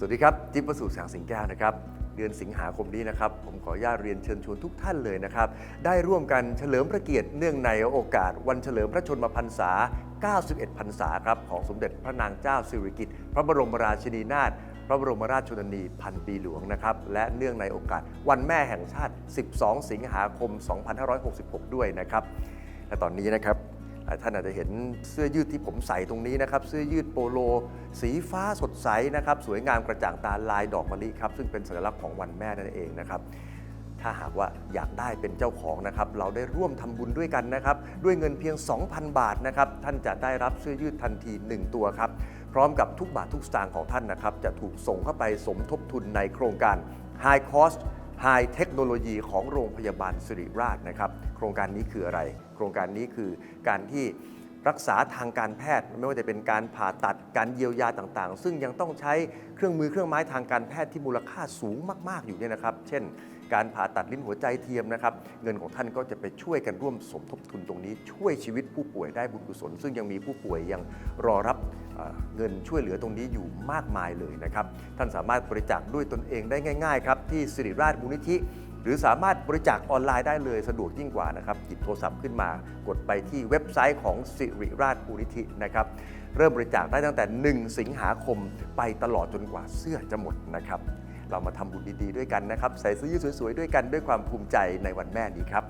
สวัสดีครับ จิ๊บประสูติแสงสิงแก้วนะครับ เดือนสิงหาคมนี้นะครับ ผมขออนุญาตเรียนเชิญชวนทุกท่านเลยนะครับ ได้ร่วมกันเฉลิมพระเกียรติเนื่องในโอกาส วันเฉลิมพระชนมพรรษา 91 พรรษาครับของสมเด็จพระนางเจ้าสิริกิติ์พระบรมราชินีนาถพระบรมราชชนนีพันปีหลวงนะครับ และเนื่องในโอกาสวันแม่แห่งชาติ 12 สิงหาคม 2566 ด้วยนะครับและตอนนี้นะครับ ท่านอาจจะเห็นเสื้อยืดที่ผมใส่ตรงนี้นะครับ เสื้อยืดโปโล สีฟ้าสดใสนะครับ สวยงามกระจ่างตาลายดอกมะลิครับ ซึ่งเป็นสัญลักษณ์ของวันแม่นั่นเองนะครับถ้าหากว่าอยากได้เป็นเจ้าของนะครับ เราได้ร่วมทำบุญด้วยกันนะครับ ด้วยเงินเพียง 2,000 บาทนะครับ ท่านจะได้รับเสื้อยืดทันที 1 ตัวครับ พร้อมกับทุกบาททุกสตางค์ของท่านนะครับ จะถูกส่งเข้าไปสมทบทุนในโครงการ High Cost High Technology ของโรงพยาบาลสิริราชนะครับ โครงการนี้คืออะไร โครงการนี้คือการที่รักษาทางการแพทย์ ไม่ว่าจะเป็นการผ่าตัดการเยียวยาต่างๆ ซึ่งยังต้องใช้เครื่องมือเครื่องไม้ทางการแพทย์ที่มูลค่าสูงมาก ๆ อยู่เนี่ยนะครับ เช่น การผ่าตัดลิ้นหัวใจเทียมนะครับ เงินของท่านก็จะไปช่วยกันร่วมสมทบทุนตรงนี้ ช่วยชีวิตผู้ป่วยได้บุญกุศล ซึ่งยังมีผู้ป่วยยังรอรับ เงินช่วยเหลือตรงนี้อยู่มากมายเลยนะครับ ท่านสามารถบริจาคด้วยตนเองได้ง่าย ๆ ครับที่สิริราชมูลนิธิ หรือสามารถบริจาคออนไลน์ได้เลยสะดวกยิ่งกว่านะครับหยิบโทรศัพท์ขึ้นมา กดไปที่เว็บไซต์ของสิริราชมูลนิธินะครับเริ่มบริจาคได้ตั้งแต่ 1 สิงหาคมไปตลอดจนกว่าเสื้อจะหมดนะครับเรามาทำบุญดีๆด้วยกันนะครับใส่เสื้อยืดสวยๆด้วยกันด้วยความภูมิใจในวันแม่นี้ครับ